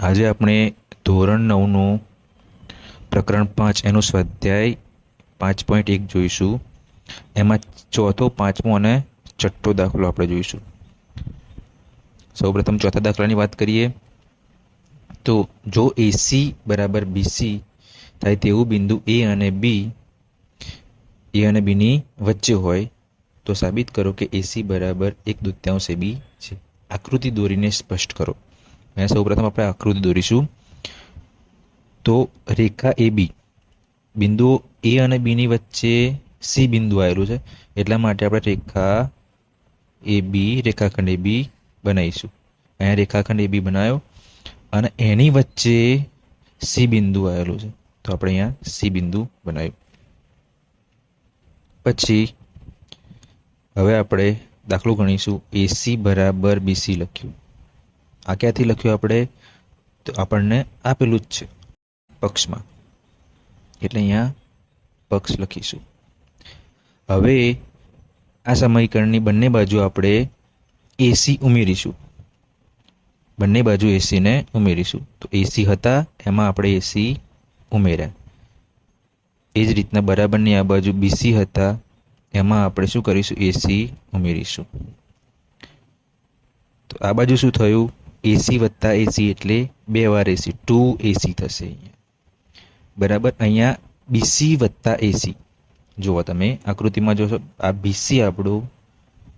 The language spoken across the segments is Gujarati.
આજે આપણે ધોરણ નવનું પ્રકરણ પાંચ, એનું સ્વાધ્યાય પાંચ પોઈન્ટ એક જોઈશું. એમાં ચોથો, પાંચમો અને છઠ્ઠો દાખલો આપણે જોઈશું. સૌપ્રથમ ચોથા દાખલાની વાત કરીએ તો જો એસી બરાબર બીસી થાય તેવું બિંદુ એ અને બી એ અને બીની વચ્ચે હોય, તો સાબિત કરો કે એસી બરાબર એક દૂત્યાંશ એ બી છે. આકૃતિ દોરીને સ્પષ્ટ કરો. અહીંયા સૌપ્રથમ આપણે આકૃતિ દોરીશું. તો રેખા એ બી. બિંદુઓ એ અને બીની વચ્ચે સી બિંદુ આવેલું છે. એટલા માટે આપણે રેખા એ બી, રેખાખંડ એ બી બનાવીશું. અહીંયા રેખાખંડ એ બી બનાવ્યો અને એની વચ્ચે સી બિંદુ આવેલું છે. તો આપણે અહીંયા સી બિંદુ બનાવ્યું. પછી હવે આપણે દાખલો ગણીશું. એસી બરાબર બીસી લખ્યું. આ ક્યાંથી લખ્યું આપણે? તો આપણને આપેલું જ છે. પક્ષમાં. એટલે અહીંયા પક્ષ લખીશું. હવે આ સમીકરણની બંને બાજુ આપણે એસી ઉમેરીશું. બંને બાજુ એસીને ઉમેરીશું. તો એસી હતા, એમાં આપણે એસી ઉમેર્યા. એ જ રીતના બરાબરની આ બાજુ બીસી હતા, એમાં આપણે શું કરીશું? એસી ઉમેરીશું. તો આ બાજુ શું થયું? એસી વત્તા એસી એટલે બે વાર એસી ટુ એસી થશે અહીંયા. બરાબર? અહીંયા બીસી વત્તા એસી જુઓ તમે, આકૃતિમાં જોશો, આ બીસી આપણું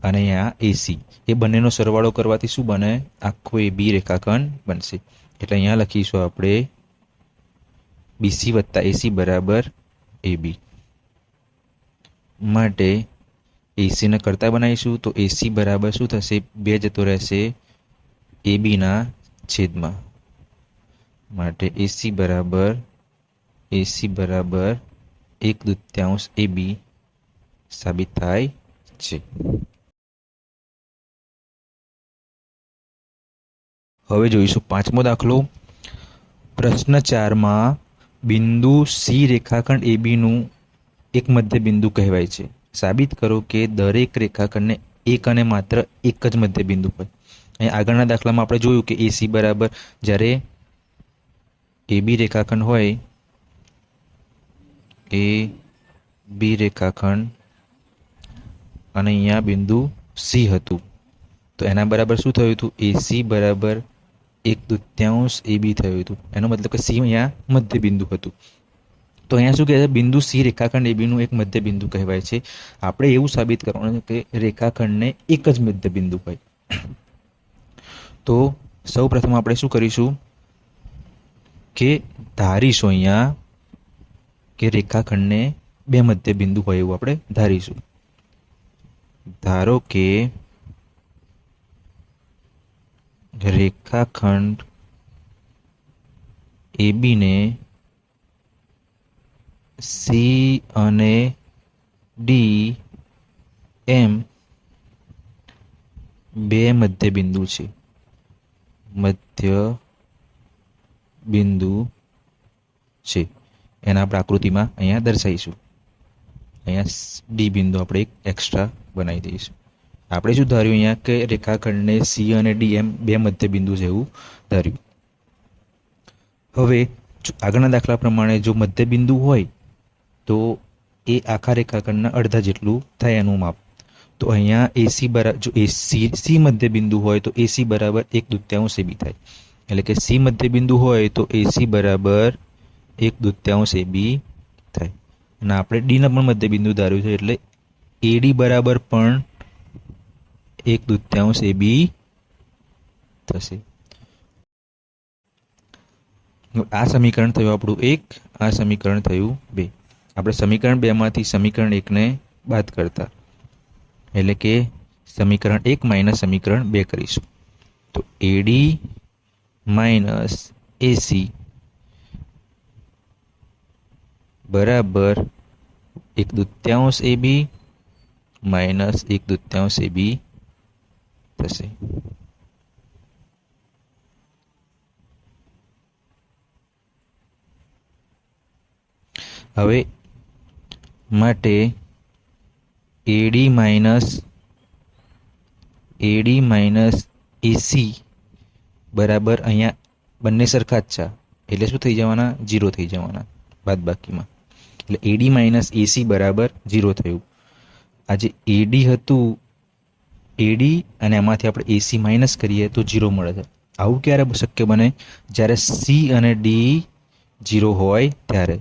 અને આ એસી એ બંનેનો સરવાળો કરવાથી શું બને? આખો એ બી રેખાખંડ બનશે. એટલે અહીંયા લખીશું આપણે બીસી વત્તા એસી બરાબર એ બી માટે એસીને કરતા બનાવીશું, તો એસી બરાબર શું થશે? બે જતો રહેશે એ બીના છેદમાં. માટે એસી બરાબર એસી બરાબર એક દૂત્યાંશ એ બી સાબિત થાય છે. હવે જોઈશું પાંચમો દાખલો. પ્રશ્ન ચારમાં બિંદુ સી રેખાખંડ એ બીનું એક મધ્ય બિંદુ કહેવાય છે. સાબિત કરો કે દરેક રેખાખંડને એક અને માત્ર એક જ મધ્ય બિંદુ હોય. અહીં આગળના દાખલામાં આપણે જોયું કે એસી બરાબર જ્યારે એ બી રેખાખંડ હોય એ બી રેખાખંડ અને અહીંયા બિંદુ સી હતું. તો એના બરાબર શું થયું હતું? એસી બરાબર એક દૂત્યાંશ એ બી થયું હતું. એનો મતલબ કે સી અહીંયા મધ્ય બિંદુ હતું. તો અહીંયા શું કહે છે? બિંદુ સી રેખાખંડ એ બીનું એક મધ્ય બિંદુ કહેવાય છે. આપણે એવું સાબિત કરવાનું કે રેખાખંડને એક જ મધ્ય બિંદુ હોય. તો સૌ પ્રથમ આપણે શું કરીશું કે ધારીશું અહીંયા કે રેખાખંડને બે મધ્ય બિંદુ હોય એવું આપણે ધારીશું. ધારો કે રેખાખંડ એ બીને સી અને ડી એમ બે મધ્ય બિંદુ છે. મધ્ય બિંદુ છે. એના આપણે આકૃતિમાં અહીંયા દર્શાવીશું. અહીંયા ડી બિંદુ આપણે એક એક્સ્ટ્રા બનાવી દઈશું. આપણે શું ધાર્યું અહીંયા કે રેખાખંડને સી અને ડી એમ બે મધ્ય બિંદુ છે ધાર્યું. હવે આગળના દાખલા પ્રમાણે જો મધ્ય બિંદુ હોય તો એ આખા રેખાખંડના અડધા જેટલું થાય એનું માપ. તો અહીંયા એસી બરાબર જો એસી સી સી મધ્યબિંદુ હોય તો એસી બરાબર એક દૂત્યાંશ એ બી થાય. એટલે કે સી મધ્યબિંદુ હોય તો એસી બરાબર એક દૂત્યાંશ એ બી થાય. અને આપણે ડીના પણ મધ્યબિંદુ ધાર્યું છે એટલે એડી બરાબર પણ એક દૂત્યાંશ એ બી થશે. આ સમીકરણ થયું આપણું એક, આ સમીકરણ થયું બે. આપણે સમીકરણ બેમાંથી સમીકરણ એકને બાદ કરતા. એટલે કે સમીકરણ એક માઇનસ સમીકરણ બે કરીશું. તો એડી માઇનસ એસી બરાબર એક દૂત્યાંશ એ બી માઇનસ એક દૂત્યાંશ એ બી થશે. હવે માટે એડી માઇનસ એડી માઇનસ એસી બરાબર અહીંયા બંને સરખા જ છે. એટલે શું થઈ જવાના? જીરો થઈ જવાના બાદ બાકીમાં એટલે એડી માઇનસ એસી બરાબર જીરો થયું. આ જે એડી હતું એડી અને એમાંથી આપણે એસી માઇનસ કરીએ તો જીરો મળે છે. આવું ક્યારે શક્ય બને? જ્યારે સી અને ડી જીરો હોય ત્યારે.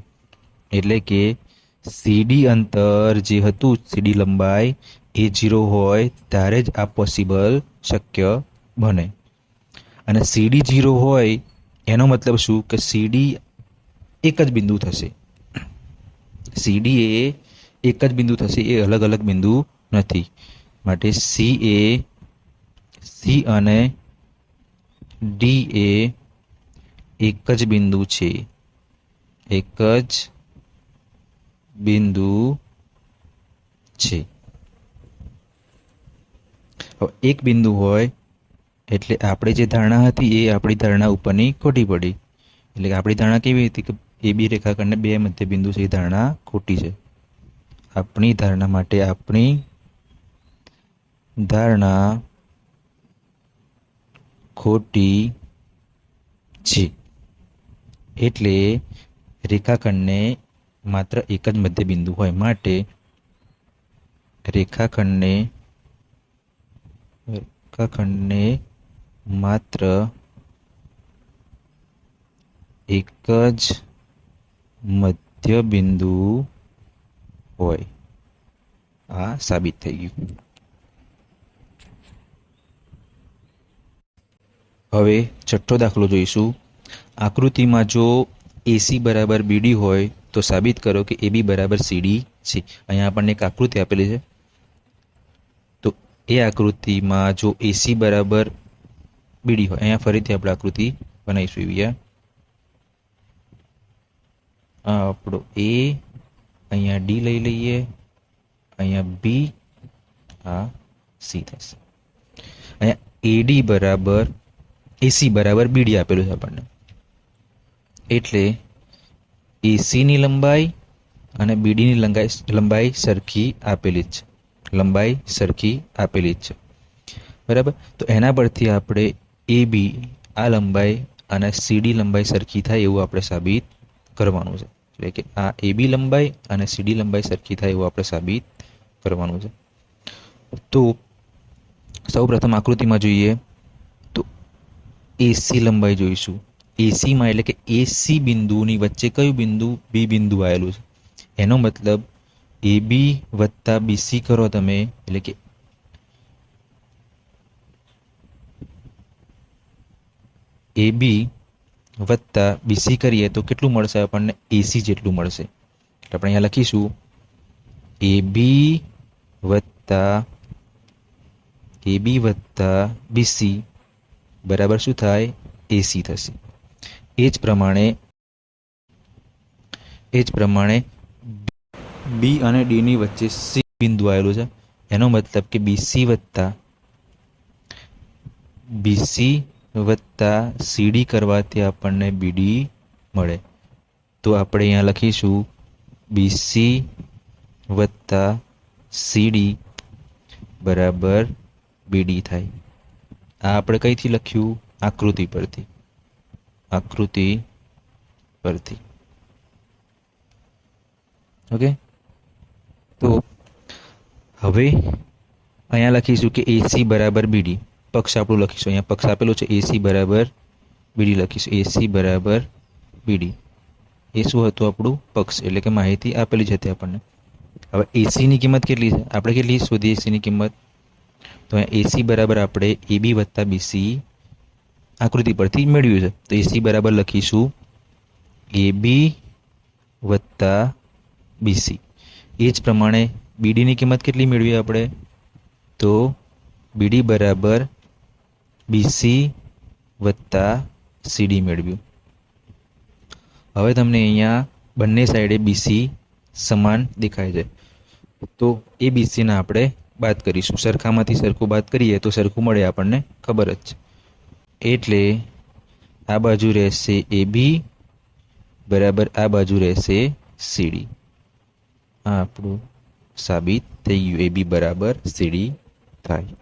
એટલે કે સીડી અંતર જે હતું, સીડી લંબાઈ, એ જીરો હોય ત્યારે જ આ પોસિબલ શક્ય બને. અને સીડી જીરો હોય, એનો મતલબ શું? કે સીડી એક જ બિંદુ થશે. સીડી એ એક જ બિંદુ થશે, એ અલગ અલગ બિંદુ નથી. માટે સી એ, સી અને ડી એ એક જ બિંદુ છે. એક જ બિંદુ છે. હવે એક બિંદુ હોય એટલે આપણે જે ધારણા હતી એ આપણી ધારણા ઉપરની ખોટી પડી. એટલે કે આપણી ધારણા કેવી હતી કે એ બી રેખાખંડને બે મધ્ય બિંદુ છે, એ ધારણા ખોટી છે. આપણી ધારણા માટે આપણી ધારણા ખોટી છે. એટલે રેખાખંડને માત્ર એક જ મધ્ય બિંદુ હોય માટે રેખાખંડને રેખાખંડને માત્ર એક જ મધ્ય બિંદુ હોય. આ સાબિત થઈ ગયું. હવે છઠ્ઠો દાખલો જોઈશું. આકૃતિમાં જો એસી બરાબર બીડી હોય તો સાબિત કરો કે એ બી બરાબર સીડી છે. અહીંયા આપણને એક આકૃતિ આપેલી છે. તો એ આકૃતિમાં જો એસી બરાબર બીડી હોય, અહીંયા ફરીથી આપણે આકૃતિ બનાવીશું એવી આ આપણો એ અહીંયા ડી લઈ લઈએ, અહીંયા બી આ સી થશે. અહીંયા એડી બરાબર એસી બરાબર બીડી આપેલું છે આપણને. એટલે એસીની લંબાઈ અને બીડીની લંબાઈ લંબાઈ સરખી આપેલી જ છે. લંબાઈ સરખી આપેલી જ છે. બરાબર? તો એના પરથી આપણે એ બી આ લંબાઈ અને સીડી લંબાઈ સરખી થાય એવું આપણે સાબિત કરવાનું છે. એટલે કે આ એ બી લંબાઈ અને સીડી લંબાઈ સરખી થાય એવું આપણે સાબિત કરવાનું છે. તો સૌ પ્રથમ આકૃતિમાં જોઈએ તો એસી લંબાઈ જોઈશું. એસીમાં એટલે કે એસી બિંદુની વચ્ચે કયું બિંદુ? બી બિંદુ આવેલું છે. એનો મતલબ એ બી વત્તા બીસી કરો તમે, એટલે કે એ બી વત્તા બીસી કરીએ તો કેટલું મળશે? આપણને એસી જેટલું મળશે. એટલે આપણે અહીંયા લખીશું એ બી વત્તા એ બી વત્તા બીસી બરાબર શું થાય? એસી થશે. એ જ પ્રમાણે, એ જ પ્રમાણે બી અને ડીની વચ્ચે સી બિંદુ આવેલું છે. એનો મતલબ કે બીસી વત્તા બીસી વત્તા સીડી કરવાથી આપણને બીડી મળે. તો આપણે અહીંયા લખીશું બીસી વત્તા સીડી બરાબર બીડી થાય. આ આપણે કઈથી લખ્યું? આકૃતિ પરથી. આકૃતિ પરથી ઓકે તો હવે અહીંયા લખીશું કે એસી બરાબર બીડી પક્ષ આપણું લખીશું અહીંયા પક્ષ આપેલો છે એસી બરાબર બીડી લખીશું એસી બરાબર બીડી એ શું હતું આપણું પક્ષ એટલે કે માહિતી આપેલી છે તે આપણને હવે એસીની કિંમત કેટલી છે આપણે કેટલી શોધી એસીની કિંમત તો અહીંયા એસી બરાબર આપણે એ બી વત્તા બીસી આકૃતિ પરથી મેળવ્યું છે. તો એસી બરાબર લખીશું એ બી વત્તા બીસી. એ જ પ્રમાણે બીડીની કિંમત કેટલી મેળવી આપણે? તો બીડી બરાબર બીસી વત્તા સીડી મેળવ્યું. હવે તમને અહીંયા બંને સાઈડે બીસી સમાન દેખાય છે. તો એ બીસીના આપણે બાદ કરીશું. સરખામાંથી સરખું બાદ કરીએ તો સરખું મળે આપણને ખબર જ છે. એટલે આ બાજુ રહેશે એ બી, બરાબર આ બાજુ રહેશે સીડી આ આપણું સાબિત થઈ ગયું, એ બી બરાબર સીડી થાય.